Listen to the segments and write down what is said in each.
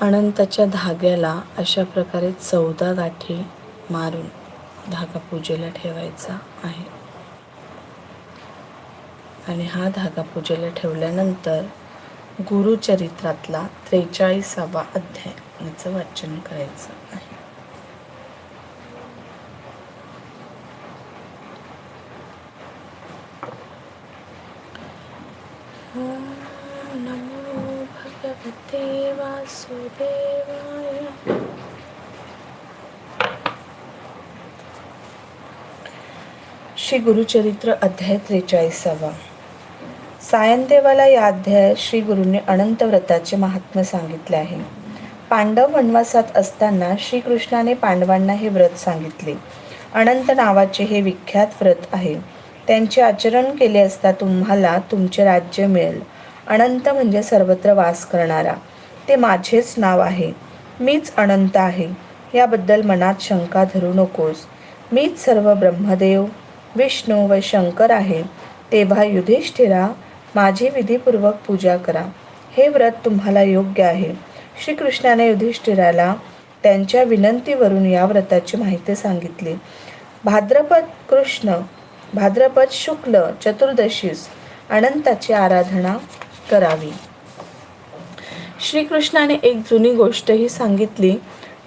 अनंताच्या धाग्याला अशा प्रकारे चौदा गाठी मारून धागा पूजेला ठेवायचा आहे. आणि हा धागा पूजेला ठेवल्यानंतर गुरुचरित्रातला त्रेचाळीसावा अध्याय याचं वाचन करायचं आहे ॐ नमो वासुदेवाय श्री गुरुचरित्र अध्याय त्रेचाळीसावा. सायंदेवाला या अध्यायात श्री गुरूंनी अनंत व्रताचे महात्म्य सांगितले आहे. पांडव वनवासात असताना श्रीकृष्णाने पांडवांना हे व्रत सांगितले. अनंत नावाचे हे विख्यात व्रत आहे. त्यांचे आचरण केले असता तुम्हाला तुमचे राज्य मिळेल. अनंत म्हणजे सर्वत्र वास करणारा. ते माझेच नाव आहे. मीच अनंत आहे. याबद्दल मनात शंका धरू नकोस. मीच सर्व ब्रह्मदेव विष्णू व शंकर आहे. तेव्हा युधिष्ठिरा माझी विधीपूर्वक पूजा करा. हे व्रत तुम्हाला योग्य आहे. श्रीकृष्णाने युधिष्ठिराला त्यांच्या विनंतीवरून या व्रताची माहिती सांगितली. भाद्रपद कृष्ण भाद्रपद शुक्ल चतुर्दशीस अनंताची आराधना करावी. श्रीकृष्णाने एक जुनी गोष्टही सांगितली.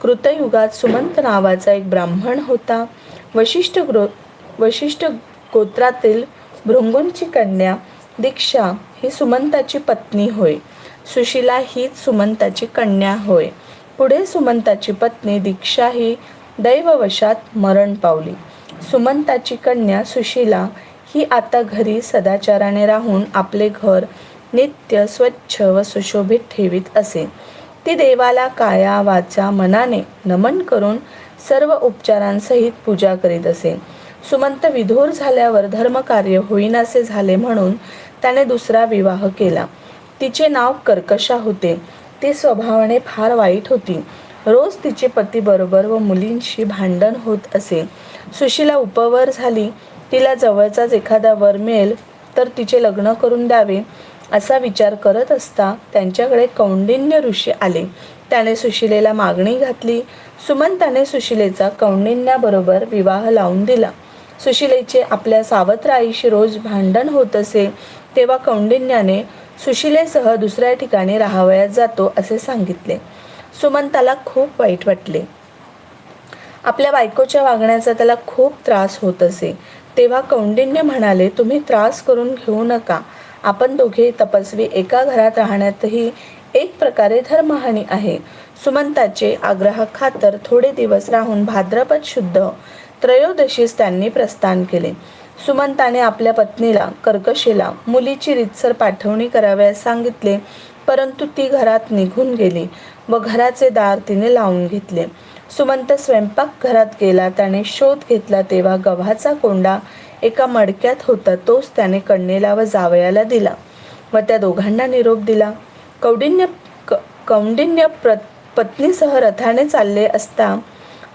कृतयुगात सुमंत नावाचा एक ब्राह्मण होता. वशिष्ठ ग्रो वशिष्ठ गोत्रातील भृंगूंची कन्या दीक्षा ही सुमंताची पत्नी होय. सुशिला हीच सुमंताची कन्या होय. पुढे सुमंताची पत्नी दीक्षा ही दैववशात मरण पावली. सुमंताची कन्या सुशिला ही आता घरी सदाचाराने राहून आपले घर नित्य स्वच्छ व सुशोभित ठेवीत असे. ती देवाला काया वाचा मनाने नमन करून सर्व उपचारांसहित पूजा करीत असे. सुमंत विधूर झाल्यावर धर्मकार्य होईनासे झाले म्हणून त्याने दुसरा विवाह केला. तिचे नाव कर्कशा होते. ती स्वभावाने फार वाईट होती. रोज तिचे पतीबरोबर व मुलींशी भांडण होत असे. सुशीला उपवर झाली. तिला जवळचाच एखादा वर मिळेल तर तिचे लग्न करून द्यावे. असा विचार करत असता त्यांच्याकडे कौंडिन्य ऋषी आले. त्याने सुशिलेला मागणी घातली. सुमंताने सुशिलेचा कौंडिन्याबरोबर विवाह लावून दिला. सुशिलेचे आपल्या सावत्र आईशी रोज भांडण होत असे तेव्हा कौंडिन्याने सुशिलेसह दुसऱ्या ठिकाणी राहावयात जातो असे सांगितले. सुमंताला खूप वाईट वाटले. आपल्या बायकोच्या वागण्याचा त्याला खूप त्रास होत असे. तेव्हा कौंडिन्य म्हणाले तुम्ही त्रास करून घेऊ नका. आपण दोघे तपस्वी एका घरात राहण्यातही एक प्रकारे धर्महानी आहे. सुमंताचे आग्रह खातर थोडे दिवस राहून भाद्रपद शुद्ध त्रयोदशीस त्यांनी प्रस्थान केले. सुमंताने आपल्या पत्नीला कर्कशीला मुलीची रितसर पाठवणी कराव्यास सांगितले परंतु ती घरात निघून गेली व घराचे दार तिने लावून घेतले. सुमंत स्वयंपाक घरात गेला त्याने शोध घेतला तेव्हा गव्हाचा कोंडा एका मडक्यात होता तोच त्याने कण्णेला व जावयाला दिला व त्या दोघांना निरोप दिला. कौंडिन्य क कौंडिन्य प्र पत्नीसह रथाने चालले असता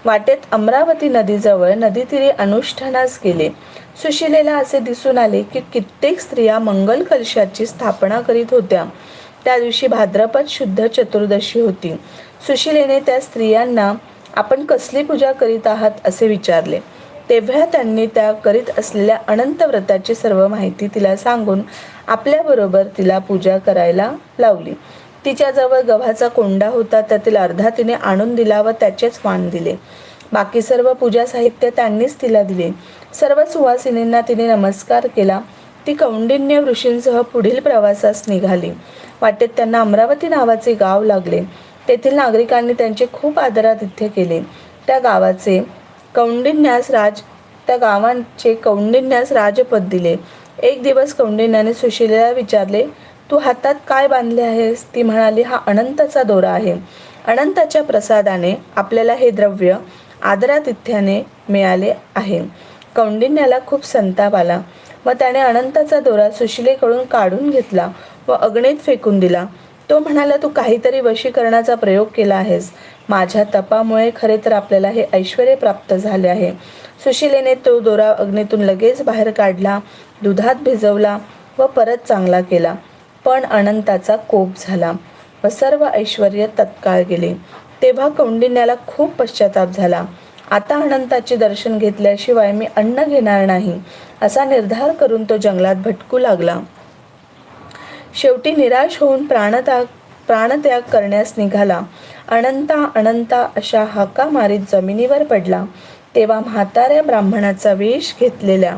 वाटेत अमरावती नदीजवळ नदीतीरी अनुष्ठानास गेले. सुशिलेला असे दिसून आले की कित्येक स्त्रिया मंगल कलशाची स्थापना करीत होत्या. त्या दिवशी भाद्रपद शुद्ध चतुर्दशी होती. सुशिलेने त्या स्त्रियांना आपण कसली पूजा करीत आहात असे विचारले. तेव्हा त्यांनी त्या करीत असलेल्या अनंत व्रताची सर्व माहिती तिला सांगून आपल्याबरोबर तिला पूजा करायला लावली. तिच्याजवळ गव्हाचा कोंडा होता त्यातील अर्धा तिने आणून दिला व त्याचेच वाण दिले. बाकी सर्व पूजा साहित्य त्यांनीच तिला दिले. सर्व सुवासिनींना तिने नमस्कार केला. ती कौंडिन्य ऋषींसह पुढील प्रवासास निघाली. वाटेत त्यांना अमरावती नावाचे गाव लागले. तेथील नागरिकांनी त्यांचे खूप आदरातिथ्य केले. त्या गावाचे कौंडिन्यास राज त्या गावांचे कौंडिन्यास राजपद दिले. एक दिवस कौंडिन्याने सुशिलेला विचारले तू हातात काय बांधले आहेस? ती म्हणाली हा अनंताचा दोरा आहे. अनंताच्या प्रसादाने आपल्याला हे द्रव्य आदरातिथ्याने मिळाले आहे. कौंडिन्याला खूप संताप आला. व त्याने अनंताचा दोरा सुशिलेकडून काढून घेतला व अग्नीत फेकून दिला. तो म्हणाला तू काहीतरी वशीकरणाचा प्रयोग केला आहेस. माझ्या तपामुळे खरे तर आपल्याला हे ऐश्वर प्राप्त झाले आहे. सुशिलेने तो दोरा अग्नीतून लगेच बाहेर काढला दुधात भिजवला व परत चांगला केला. पण अनंताचा कोप झाला व सर्व ऐश्वर तत्काळ गेले. तेव्हा कौंडिन्याला खूप पश्चाताप झाला. आता अनंताचे दर्शन घेतल्याशिवाय मी अन्न घेणार नाही असा निर्धार करून तो जंगलात भटकू लागला. शेवटी निराश होऊन प्राणत्याग प्राणत्याग करण्यास निघाला. अनंता अनंता अशा हाका मारीत जमिनीवर पडला. तेव्हा म्हाताऱ्या ब्राह्मणाचा वेश घेतलेल्या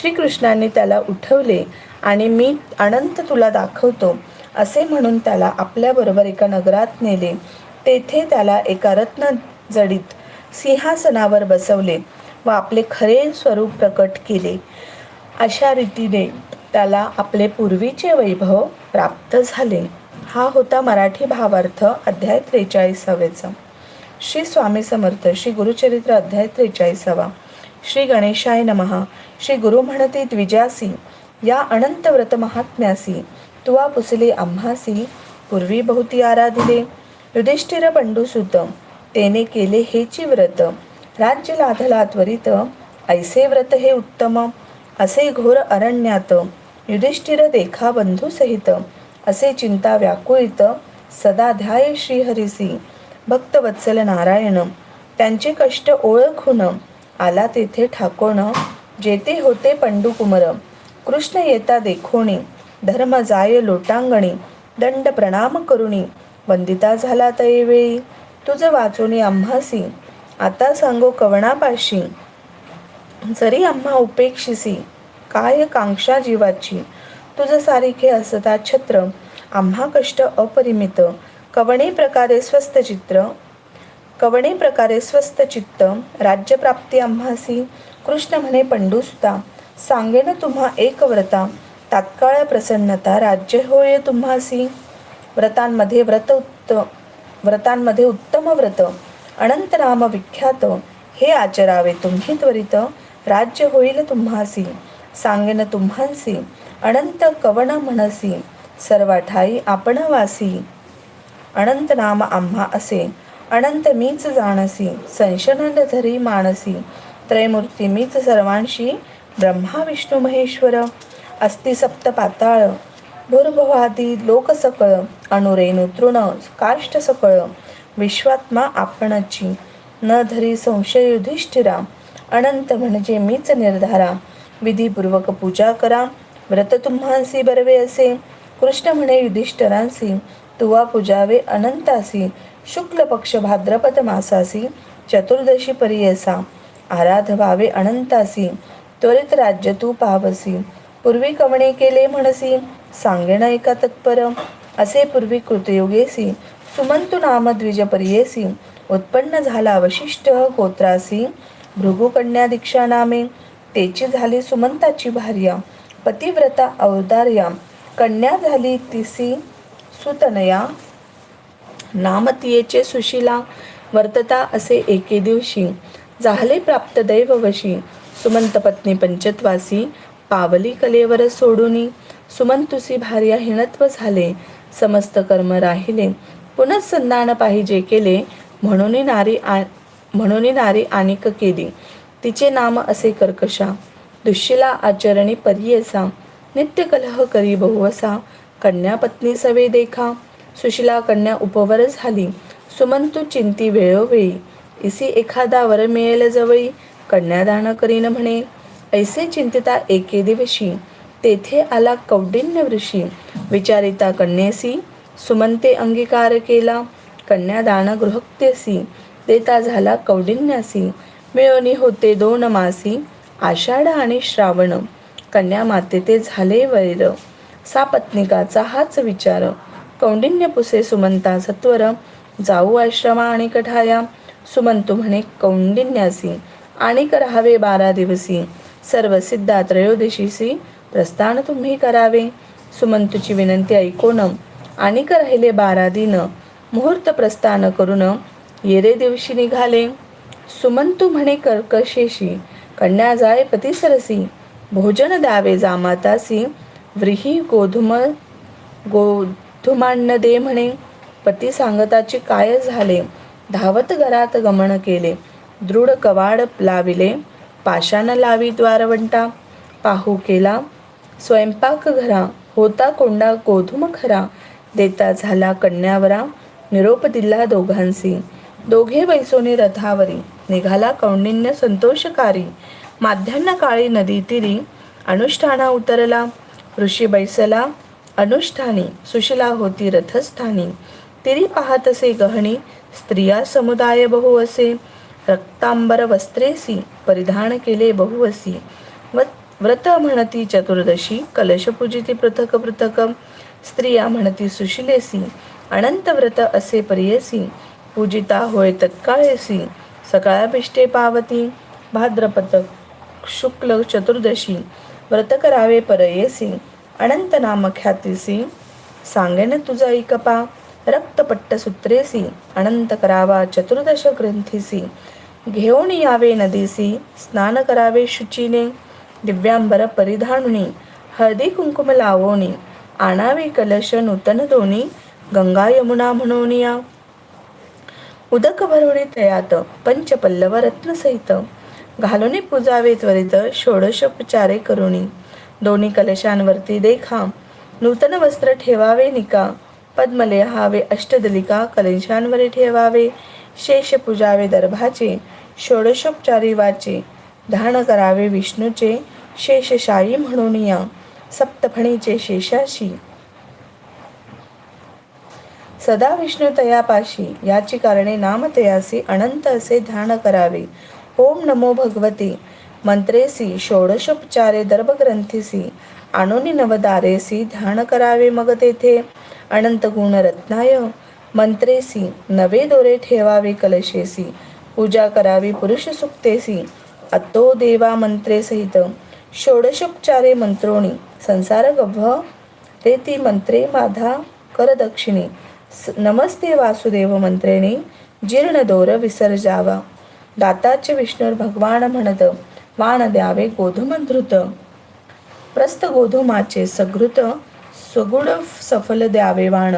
श्रीकृष्णाने त्याला उठवले आणि मी अनंत तुला दाखवतो असे म्हणून त्याला आपल्याबरोबर एका नगरात नेले. तेथे त्याला एका रत्न जडीत सिंहासनावर बसवले व आपले खरे स्वरूप प्रकट केले. अशा रीतीने त्याला आपले पूर्वीचे वैभव प्राप्त झाले. हा होता मराठी भावार्थ अध्याय त्रेचाळीसावेचा. श्री स्वामी समर्थ श्री गुरुचरित्र अध्याय त्रेचाळीसावा. श्री गणेशाय नमहा श्री गुरु म्हणते द्विजासी या अनंत व्रत महात्म्यासी तुवा पुसले आम्हासी पूर्वी बहुती आराधिले. युधिष्ठिर पंडुसुत तेने केले हेची व्रत. राज्य लाधला त्वरित ऐसे व्रत हे उत्तम. असे घोर अरण्यात युधिष्ठिर देखा बंधुसहित असे चिंता व्याकुळित सदा ध्याय श्रीहरिसी भक्तवत्सल नारायण त्यांचे कष्ट ओळखून आला तेथे ठाकोण जेथे होते पंडुकुमर. कृष्ण येता देखोणी धर्म जाय लोटांगणी दंड प्रणाम करुणी. वंदिता झाला तयवेळी तुझं वाचोनी आम्हासी आता सांगो कवणापाशी. जरी आम्हा उपेक्षिसी काय कांक्षा जीवाची तुझं सारिखे असता छत्र आम्हा कष्ट अपरिमित. कवणे प्रकारे स्वस्त चित्र? कवणे प्रकारे स्वस्त चित्त? राज्यप्राप्ती आम्हासी. कृष्ण म्हणे पंडुसुता सांगेन तुम्हा एक व्रता. तात्काळ प्रसन्नता राज्य होय तुम्हासी. व्रतांमध्ये व्रत उत्त व्रतांमध्ये उत्तम व्रत. अनंतनाम विख्यात हे आचरावे तुम्ही त्वरित. राज्य होईल तुम्हासी. सांगेन तुम्हासी अनंत कवन म्हणसी सर्व ठाई आपण वासी अनंत नाम आम्हा असे अनंत मीच जाणसी संशनंद धरी मानसी त्रयमूर्ती मीच सर्वांशी ब्रह्मा विष्णू महेश्वर. अस्ति सप्त पाताळ भूर्भवादी लोकसकळ अणुरेणू तृण काष्ट सकळ. विश्वात्मा आपणची न धरी संशय युधिष्ठिरा. अनंत म्हणजे मीच निर्धारा. विधीपूर्वक पूजा करा. व्रत तुम्हासी बरवे असे. कृष्ण म्हणे युधिष्ठरांसी तुवा पूजावे अनंतासी. शुक्ल पक्ष भाद्रपद मासासी. चतुर्दशी परियसा आराधवावे अनंतासी. त्वरित राज्य तू पावसी. पूर्वी कवणे केले म्हणसी. सांगेण एका तत्पर. असे पूर्वी कृतयोगेसी. सुमंतु नाम द्विजपर्येसी उत्पन्न झाला वशिष्ठ गोत्रासी. भृगुकन्या दीक्षा नामे. तेची झाली सुमंताची भार्या पतिव्रता अवदार्या कन्या झाली तिसी सुतनया नामतीयेचे सुशिला वर्तता असे एके दिवशी झाले प्राप्त दैववशी सुमंत पत्नी पंचत्वासी पावली कलेवर सोडूनी सुमंतुसी भार्या हिणत्व झाले समस्त कर्म राहिले पुनःसंधान पाहिजे केले म्हणून नारी आ म्हणून नारी आणिक केली. तिचे नाम असे कर्कशा. दुशिला आचरणी पर्येसा. नित्य कलह करी बहुवसा. कन्या पत्नी सवे देखा. सुशिला कन्या उपवर झाली सुमंतू चिंती वेळोवेळी. इसी एखादा वर मिळेल जवळी. कन्यादान करीन म्हणे. ऐसे चिंतिता एके दिवशी. तेथे आला कौडिन्य ऋषी विचारिता कन्येसी. सुमंते अंगीकार केला. कन्यादान गृहत्यसी देता झाला कौडिन्यासी मिळवणी होते दोन मासी आषाढ आणि श्रावण. कन्या माते ते झाले वैर. सापत्निकाचा हाच विचार. कौंडिन्य पुसे सुमंता सत्वर. जाऊ आश्रमा आणि कठाया. सुमंतू म्हणे कौंडिन्यासी आणि राहावे बारा दिवसी. सर्व सिद्धा त्रयोदशीसी. प्रस्थान तुम्ही करावे सुमंतूची विनंती ऐकून आणि राहिले बारा दिन. मुहूर्त प्रस्थान करून येरे दिवशी निघाले. सुमंतू म्हणे कर्कशेशी कन्या जाय पतिसरसी भोजन द्यावे जामातासी व्रीही गोधुम गोधुमान्न दे म्हणे. पती सांगताची काय झाले? धावत घरात गमन केले. दृढ कवाड लाविले. पाषाण लावी द्वारवंटा. पाहू केला. स्वयंपाक घरा. होता कोंडा गोधुम खरा. देता झाला कन्यावरा. निरोप दिला दोघांसी. दोघे बैसोनी रथावरी. निघाला कौंडिन्य संतोषकारी. माध्यान्ह काळी नदी तिरी. अनुष्ठाना उतरला. ऋषी बैसला. अनुष्ठानी सुशिला होती रथस्थानी. तिरी पाहतसे गहणी स्त्रिया समुदाय बहु असे. रक्तांबर वस्त्रेसी परिधान केले बहुवसी व व्रत म्हणती चतुर्दशी कलश पूजिती पृथक पृथक. स्त्रिया म्हणती सुशिलेसी. अनंत व्रत असे परियसी. पूजिता होय तत्काळेसी सकाळाभिष्टे पावती. भाद्रपद शुक्ल चतुर्दशी. व्रत करावे परयेसी अनंत नाम ख्यातीसी. सांगेन तुझा इकपा रक्तपट्ट सूत्रेसी. अनंत करावा चतुर्दश ग्रंथीसी. घेऊन यावे नदीसी. स्नान करावे शुचीने. दिव्यांबर परिधानुनी. हळदी कुंकुम लावोनी. आणावे कलश नूतन दोनी. गंगा यमुना म्हणून या उदक भरवणे तयात पंचपल्लव रत्नसहित. घालून पूजावे त्वरित षोडशोपचारे करुणी. दोन्ही कलशांवरती देखा. नूतन वस्त्र ठेवावे निका. पद्मले हावे अष्टदलिका कलशांवरी ठेवावे. शेष पूजावे दर्भाचे षोडशोपचारी वाचे. धान करावे विष्णूचे शेषशायी म्हणून या. सप्तफणीचे शेषाशी. सदा विष्णुतयापाशी याची कारणे नामतयासी अनंत असे ध्यान करावे. ओम नमो भगवते. मंत्रेसी षोडशोपचारे दर्भग्रंथीसी आणोनी नवदारेसी ध्यान करावे मग तेथे. अनंत गुण रत्नाय मंत्रेसी नवे दोरे ठेवावे कलशेसी पूजा करावी पुरुष सुक्तेसी अतो देवा मंत्रे सहित. षोडशोपचारे मंत्रोणी संसार गव्ह रेती मंत्रे माधा कर दक्षिणे. नमस्ते वासुदेव मंत्रेने जीर्ण दोर विसर्जावा. दाताचे विष्णूर भगवान म्हणत वाण द्यावे गोधुमधृत धृत प्रस्थ गोधुमाचे सघृत स्वगुण सफल द्यावे वाण.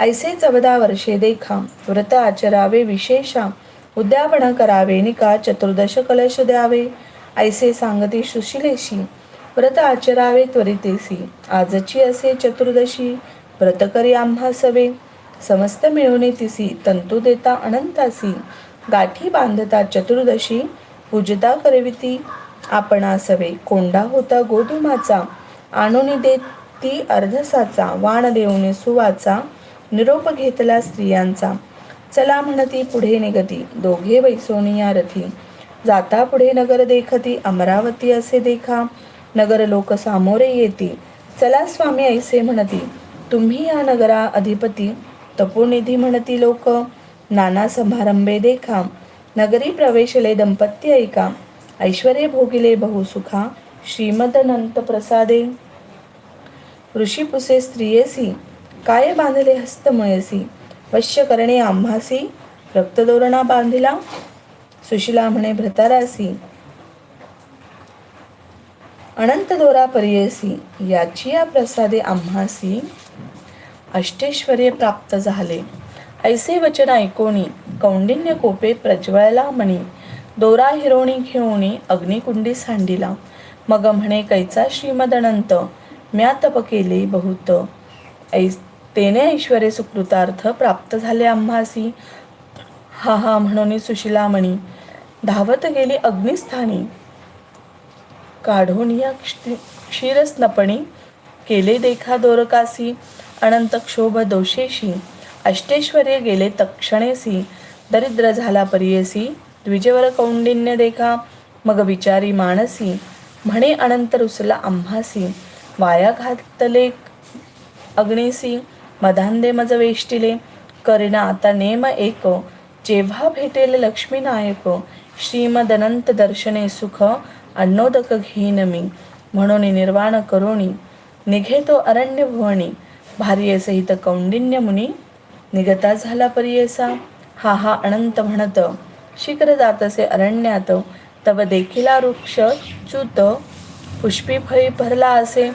ऐसे चौदा वर्षे देखा व्रत आचरावे विशेषा. उद्यापन करावे निका चतुर्दश कलश द्यावे. ऐसे सांगती सुशिलेशी व्रत आचरावे त्वरितेसी. आजची असे चतुर्दशी व्रत करी आम्हा सवे समस्त मिळवणे तिसी तंतू देता अनंतासी. गाठी बांधता चतुर्दशी. पूजता करविती. आपणा सवे कोंडा होता गोधुमाचा. आणून देत ती अर्धसाचा. वाण देऊने सुवाचा. निरोप घेतला स्त्रियांचा. चला म्हणती पुढे निगती. दोघे वैसोनिया रथी जाता पुढे नगर देखती. अमरावती असे देखा. नगर लोक सामोरे येती. चला स्वामी ऐसे म्हणती. तुम्ही या नगरा अधिपती. तपोनिधी म्हणती लोक नाना समारंभे देखा नगरी प्रवेशले दंपत्य ऐका ऐश्वर्य भोगिले बहुसुखा श्रीमदनंत प्रसादे। ऋषी पुसे स्त्रियेसी काय बांधले हस्तमयसी वश्य करणे आम्हासी रक्तदोरणा बांधिला? सुशिला म्हणे भ्रतारासी अनंत दोरा परियसी याची या प्रसादे आम्हासी. अष्टेश्वर्य प्राप्त झाले. ऐसे वचन ऐकोणी कौंडिन्य कोपे प्रज्वळला म्हणी दोरा हिरोणी घेऊणी अग्निकुंडी सांडिला. मग म्हणे कैचा श्रीमद अनंत म्या तप केले बहुत. ऐ तेने ऐश्वर्य सुकृतार्थ प्राप्त झाले आम्हासी. हा हा म्हणून सुशिला म्हणी धावत गेली अग्निस्थानी. काढून या क्षीरस्नपणी केले देखा दोरकासी. अनंत क्षोभ दोषेशी अष्टेश्वर्य गेले तक्षणेसी दरिद्र झाला परियसी द्विजवर कौंडिन्य देखा मग विचारी मानसी म्हणे अनंत रुसला आम्हासी वाया घातले अग्नेसी मधांदे मज वेष्टिले करिना आता नेम एक जेव्हा भेटेल लक्ष्मी नायक श्रीमदनंत दर्शने सुख अन्नोदक घेन मी म्हणून निर्वाण करोणी निघेतो तो भारी सहित कौंडिन्य मुनी निगता झाला परियसा हा हा अनंत म्हणत शीघ्र जातसे अरण्यात तव देखिला वृक्ष च्युत पुष्पी फळी भरला असे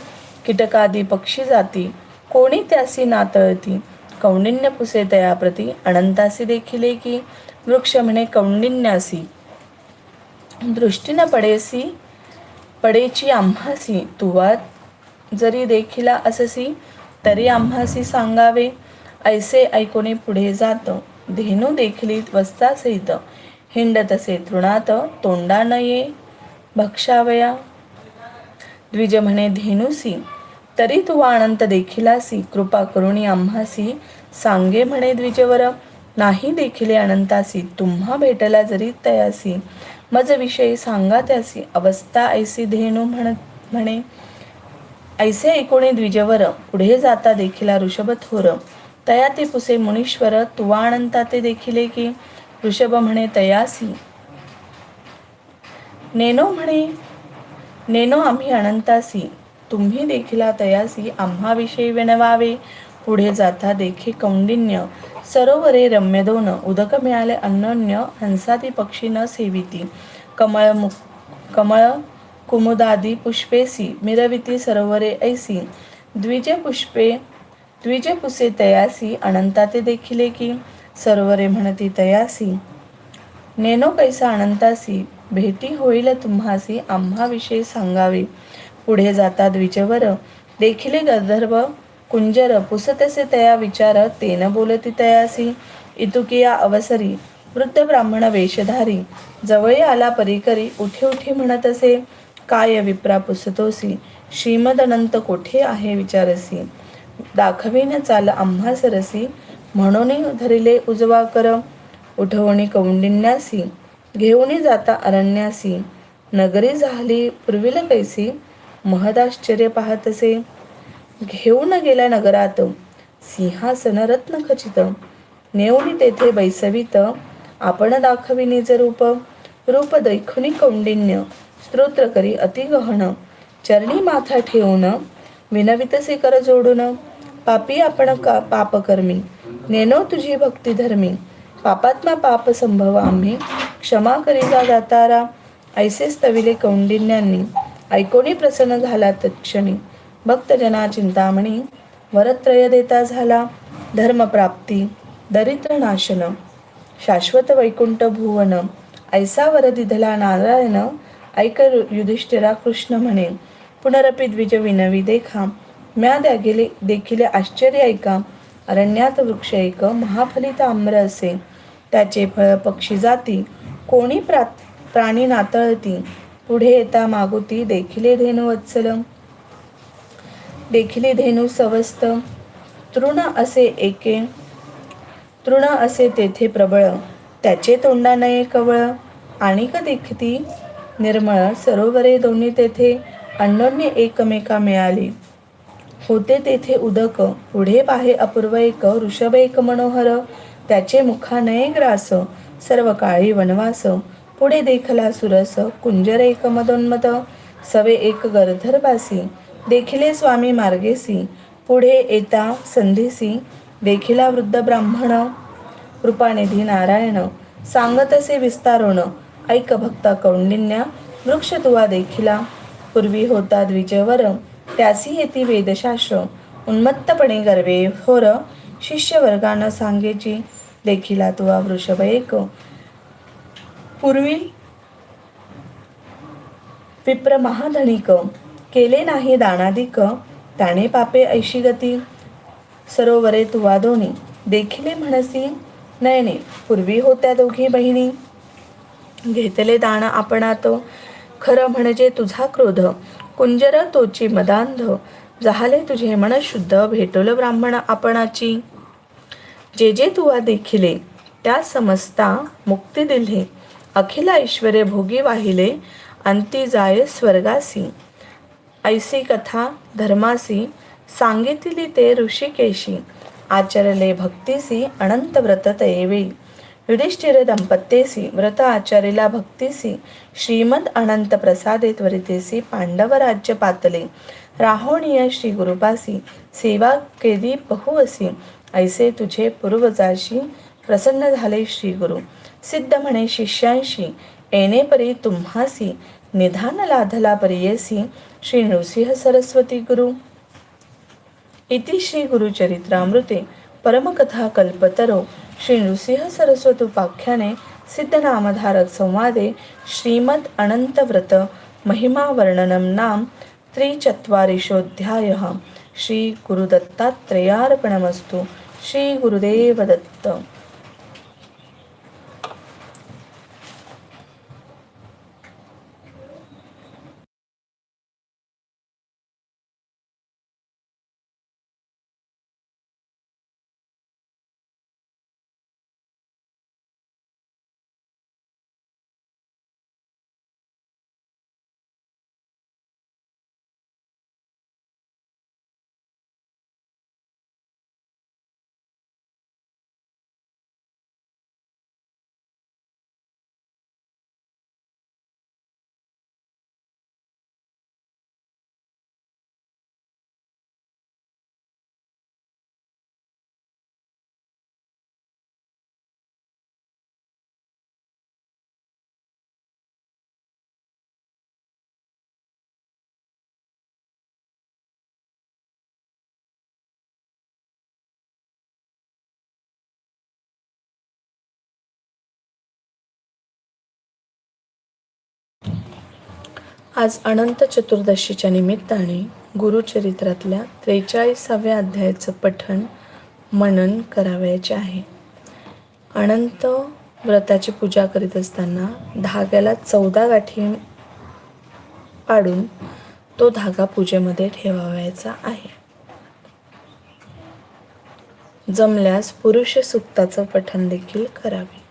कीटकादी पक्षी जाती कोणी त्यासी नातळती कौंडिन्य पुसे तयाप्रती अनंतासी देखिले की वृक्ष म्हणे कौंडिन्यासी. दृष्टीनं पडेसी पडेची आम्हासी तुवा जरी देखिला अससी तरी आम्हासी सांगावे ऐसे ऐकोने पुढे जात. धेनू देखली हिंड तसे तृणात तोंडा नये भक्षावया. द्विज म्हणे धेनुसी तरी तू अनंत देखिलासी कृपा करुणी आम्हासी सांगे म्हणे द्विजवर नाही देखिले अनंतासी तुम्हा भेटला जरी तयासी मज विषयी सांगा त्यासी अवस्था ऐसी धेनू म्हण म्हणे. ऐसे ऐकोणे द्विजवर पुढे जाता देखिला ऋषभ थोर तया ते पुसे मुनीश्वर तुवा अनंता ते देखिले की ऋषभ म्हणे तयासी नेनो म्हणे नेनो आम्ही अनंतासी तुम्ही देखिला तयासी आम्हाविषयी विणवावे पुढे जाता देखी कौंडिन्य सरोवरे रम्य दोन उदक मिळाले अन्योन्य हंसाती पक्षी न सेविती. कमळ मुक कमळ कुमुदादी पुष्पेसी मिरविती सरोवरे ऐसी द्विज पुष्पे द्विज पुसे तयासी अनंता ते देखिले की सरोवरे म्हणती तयासी नेनो कैसा अनंतासी भेटी होईल तुम्हासी आम्हाविषयी सांगावे. पुढे जाता द्विजवर देखिले गंधर्व कुंजर पुसतसे तया विचार तेन बोलती तयासी इतुकिया अवसरी वृद्ध ब्राह्मण वेशधारी जवळी आला परिकरी उठी उठी म्हणत असे. काय विप्रा पुसतोसी? श्रीमद अनंत कोठे आहे विचारसी? दाखवीन चाल आम्हा सरसी. म्हणून धरिले उजवा कर उठवणी कौंडिन्यासी. घेऊनी जाता अरण्यासी. नगरी झाली पूर्वीला कैसी? महदाश्चर्य पाहतसे. घेऊन गेल्या नगरात. सिंहासन रत्न खचित. नेऊनी तेथे बैसवित. आपण दाखविणीचं रूप. रूप दैखुनी कौंडिन्य. स्तोत्र करी अतिगहन चरणी माथा ठेवून विनवितसे कर जोडून पापी आपण का पापकर्मी नेनो तुझी भक्ती धर्मी पापात्मा पाप संभव आम्ही क्षमा करीता दातारा ऐसे स्तविले कौंडिन्यांनी ऐकोणी प्रसन्न झाला तत्क्षणी भक्तजना चिंतामणी वरत्रय देता झाला धर्मप्राप्ती दरिद्र नाशन शाश्वत वैकुंठ भुवन ऐसा वर दिधला नारायण ऐक युधिष्ठिरा कृष्ण म्हणे पुनरपी द्विज विनवी देखा म्या द्यागेले देखील आश्चर्य ऐका अरण्यात वृक्ष एक महाफलित आम्र असे त्याचे फळ पक्षी जाती कोणी प्रा प्राणी नातळती पुढे येता मागुती देखिले धेनु वत्सल. देखिले धेनु सवस्त तृण असे एके तृण असे तेथे प्रबळ त्याचे तोंडा नये कवळ आणिक देखती निर्मळ सरोवरे दोन्ही तेथे अण्णांनी एकमेका मिळाली. होते तेथे उदक पुढे पाहे अपूर्व एक ऋषभ एक मनोहर त्याचे मुखानये ग्रास सर्व काळी वनवास पुढे देखला सुरस कुंजर एक मदोन्मत सवे एक गर्धरबासी देखिले स्वामी मार्गेसी पुढे येता संधीसी देखिला वृद्ध ब्राह्मण कृपानिधी नारायण सांगतसे विस्तारोण ऐक भक्ता कौंडिन्या वृक्ष तुवा देखिला पूर्वी होता द्विजवर त्यासी येती वेदशास्त्र. उन्मत्तपणे गर्वे होर शिष्यवर्गानं सांगेची देखिला तुवा वृषभ एक. पूर्वी विप्र महाधनिक केले नाही दानादिक. त्याने पापे ऐशी गती. सरोवरे तुवा दोन्ही देखिले म्हणसी नयने. पूर्वी होत्या दोघी बहिणी. घेतले दान आपणात. खरं म्हणजे तुझा क्रोध. कुंजर तोची मदांध. झाले तुझे मन शुद्ध. भेटोल ब्राह्मण आपणाची. जे जे तुवा देखिले त्या समजता मुक्ती दिले अखिल ऐश्वर्य भोगी वाहिले अंती जाय स्वर्गासी. ऐसी कथा धर्मासी सांगितली ते ऋषिकेशी. आचरले भक्तीसी अनंत व्रत तयेवेळी युधिष्ठिर दंपत्येसी व्रत आचार्यला भक्तीसी श्रीमद अनंत प्रसादे त्वरितेसी पांडव राज्य पातले. राहोणीय श्री गुरुपासी सेवा केदी बहुवसी ऐसे तुझे पूर्वजाशी प्रसन्न झाले श्री गुरु. सिद्ध म्हणे शिष्यांशी येणे परी तुम्हासी निधान लाधला परियेसी श्री नृसिंह सरस्वती गुरु. इति श्री गुरुचरित्रामृते परमकथा कल्पतरो. श्री नृसिंह सरस्वतुपाख्याने सिद्धनामधारक संवादे श्रीमद् अनंतव्रत महिमावर्णनं नाम त्रिचत्वारिंशोऽध्यायः। श्री गुरुदत्तात्रेयार्पणमस्तु। आज अनंत चतुर्दशीच्या निमित्ताने गुरुचरित्रातल्या त्रेचाळीसाव्या अध्यायाचं पठण मनन करावयाचे आहे. अनंत व्रताची पूजा करीत असताना धाग्याला चौदा गाठी पाडून तो धागा पूजेमध्ये ठेवावयाचा आहे. जमल्यास पुरुष सुक्ताचं पठण देखील करावे.